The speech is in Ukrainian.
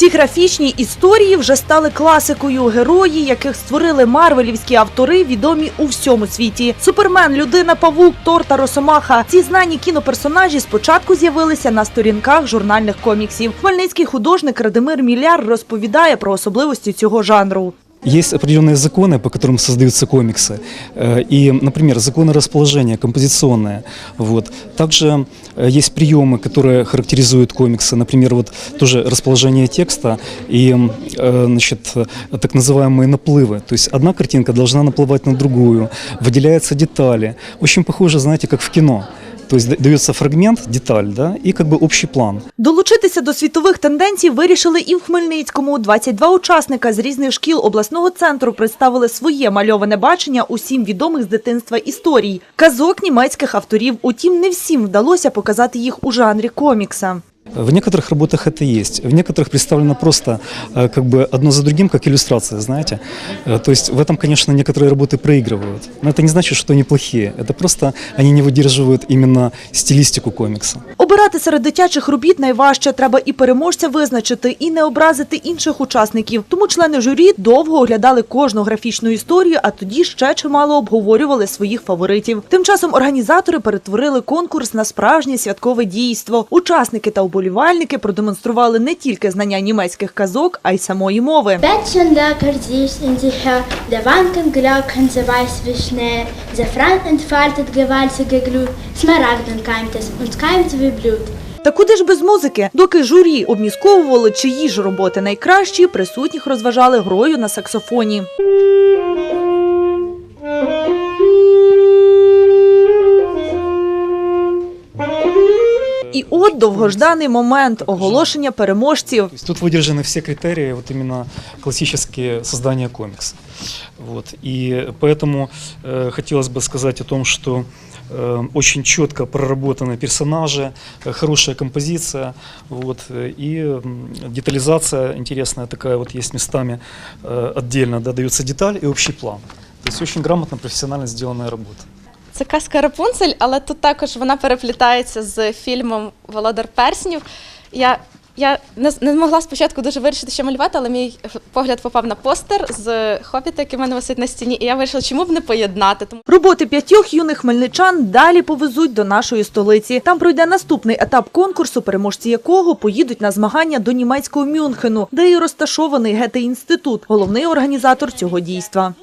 Ці графічні історії вже стали класикою. Герої, яких створили марвелівські автори, відомі у всьому світі. Супермен, людина, павук, Тор та Росомаха. Ці знані кіноперсонажі спочатку з'явилися на сторінках журнальних коміксів. Хмельницький художник Радимир Міляр розповідає про особливості цього жанру. Есть определенные законы, по которым создаются комиксы. Э, И, например, законы расположения композиционные. Вот. Также э, есть приемы, которые характеризуют комиксы. Например, вот тоже расположение текста и э, значит, э, так называемые наплывы. То есть одна картинка должна наплывать на другую, выделяются детали. Очень похоже, знаете, как в кино. То есть да- фрагмент, деталь, да, і якби общий план. Долучитися до світових тенденцій вирішили і в Хмельницькому. 22 учасника з різних шкіл обласного центру представили своє мальоване бачення усім відомих з дитинства історій. Казок німецьких авторів. Утім, не всім вдалося показати їх у жанрі комікса. В некоторых работах это есть, в некоторых представлено просто э, как бы одно за другим, как иллюстрация, знаете. Э, То есть в этом, конечно, некоторые работы проигрывают. Но это не значит, что они плохие. Это просто они не выдерживают именно стилистику комикса. Обирати серед дитячих робіт найважче. Треба і переможця визначити, і не образити інших учасників. Тому члени журі довго оглядали кожну графічну історію, а тоді ще чимало обговорювали своїх фаворитів. Тим часом організатори перетворили конкурс на справжнє святкове дійство. Учасники та уболівальники продемонстрували не тільки знання німецьких казок, а й самої мови. Der Wankenglocken, sie weiß wie schnell, Safran entfaltet gewaltige Glut, Smaragden keimt es und keimt wie Blut. Та куди ж без музики? Доки журі обмісковували, чиї ж роботи найкращі, присутніх розважали грою на саксофоні. І от довгожданий момент оголошення переможців. То есть тут выдержаны все критерии, вот именно классические создания комикса. Вот. И поэтому э, хотелось бы сказать о том, что э, очень четко проработаны персонажи, э, хорошая композиция, вот, э, и м, детализация интересная такая вот есть местами э, отдельно, да, дается деталь и общий план. То есть очень грамотно, профессионально сделанная работа. Це казка Рапунцель, але тут також вона переплітається з фільмом Володар Перснів. Я, я не, не могла спочатку дуже вирішити, що малювати, але мій погляд попав на постер з хобіта, який в мене висить на стіні, і я вирішила, чому б не поєднати. Тому Роботи п'ятьох юних хмельничан далі повезуть до нашої столиці. Там пройде наступний етап конкурсу, переможці якого поїдуть на змагання до німецького Мюнхену, де і розташований Гете-інститут, головний організатор цього дійства.